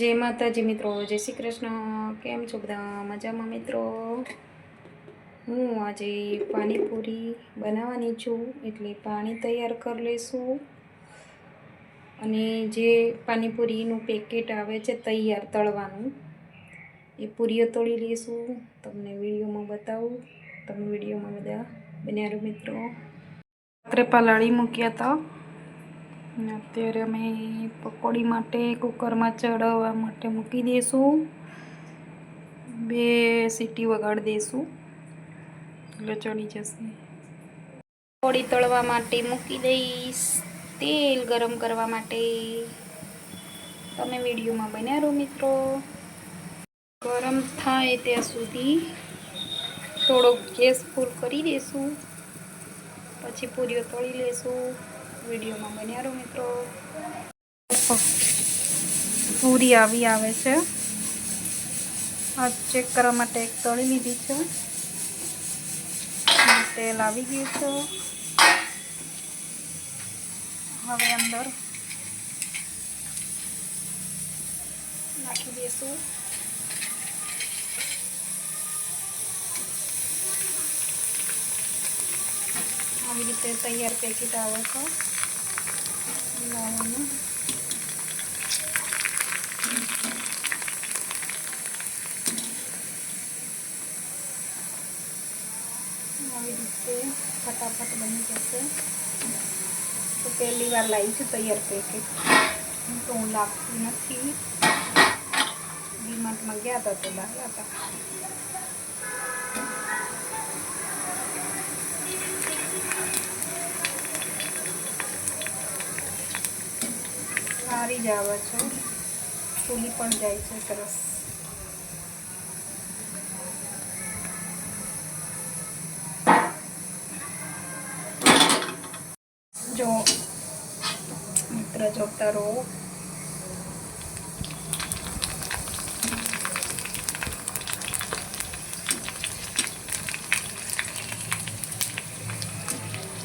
જય માતાજી મિત્રો, જય શ્રી કૃષ્ણ. કેમ છો બધા? મજામાં મિત્રો? હું આજે પાણીપુરી બનાવવાની છું, એટલે પાણી તૈયાર કરી લઈશું. અને જે પાણીપુરીનું પેકેટ આવે છે તૈયાર તળવાનું, એ પૂરીઓ તળી લઈશું. તમને વિડીયોમાં બતાવું. તમે વિડીયોમાં બધા બન્યા મિત્રો. રાત્રે પલાળી મૂક્યા હતા. અત્યારે અમે પકોડી માટે કુકરમાં ચડવા માટે મૂકી દઈશું બે સીટી વગાડી દઈશું એટલે ચડી જશે. પકોડી તળવા માટે મૂકી દઈશ. તેલ ગરમ કરવા માટે. તમે વિડીયોમાં બન્યા રહો મિત્રો. ગરમ થાય ત્યાં સુધી થોડોક ગેસ ફૂલ કરી દઈશું પછી પૂરીઓ તળી લઈશું વિડીયોમાં બન્યા રહો મિત્રો. પૂરી આવી આવે છે. આ ચેક કરવા માટે એક તળી લીધી છે. તેલ આવી ગયું છે. હવે અંદર નાખી દઈશું. આવી રીતે તૈયાર પેકેટ આવે છે. ફટાફટ બની જશે. તો પહેલી વાર લાવી છું તૈયાર પેકેટ તો હું લાગતી નથી. ડીમાર્ટમાં ગયા હતા તો લાવ્યા હતા. સારી જ આવે છે. ફૂલી પણ જાય છે સરસ. જો, મિત્ર જોતા રહો.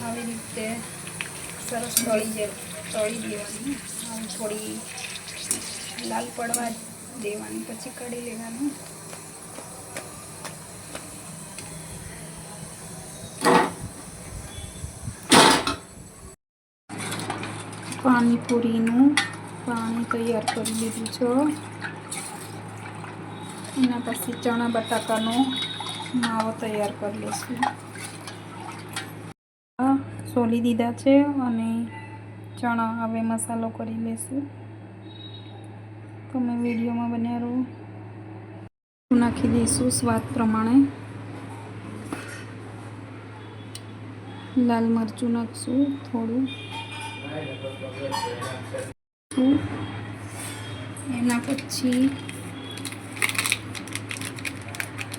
આવી રીતે સરસ તળી જાય તળી દેવાની. થોડી લાલ પડવા દેવાની, પછી કઢી લેવાનું. પાણીપુરીનું પાણી તૈયાર કરી લીધું છે. એના પછી ચણા બટાકાનો માવો તૈયાર કરી લઈશું. સોલી દીધા છે અને ચણા હવે મસાલો કરી લેશું. તમે વિડીયોમાં બન્યા રહો. નાખી દઈશું સ્વાદ પ્રમાણે. લાલ મરચું નાખશું થોડું. એના પછી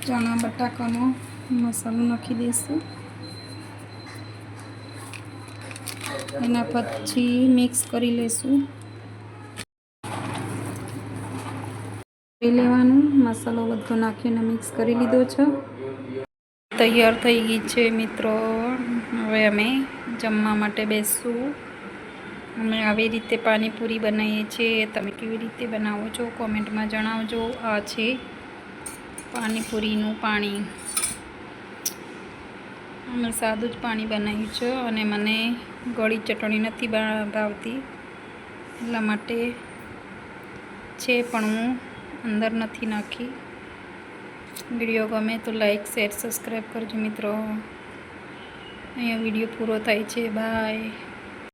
ચણા બટાકાનો મસાલો નાખી દઈશું. એના પછી મિક્સ કરી લઈશું કરી લેવાનું. મસાલો બધો નાખીને મિક્સ કરી લીધો છે. તૈયાર થઈ ગઈ છે મિત્રો. હવે અમે જમવા માટે બેસશું અમે આવી રીતે પાણીપુરી બનાવીએ છીએ. તમે કેવી રીતે બનાવો છો કોમેન્ટમાં જણાવજો. આ છે પાણીપુરીનું પાણી. અમે સાદું જ પાણી બનાવ્યું છે અને મને ગળી ચટણી નથી ભાવતી. એટલા માટે છે પણ હું અંદર નથી નાખી. વીડિયો ગમે તો લાઈક, શેર, સબસ્ક્રાઈબ કરજો મિત્રો. અહીંયા વીડિયો પૂરો થાય છે. બાય.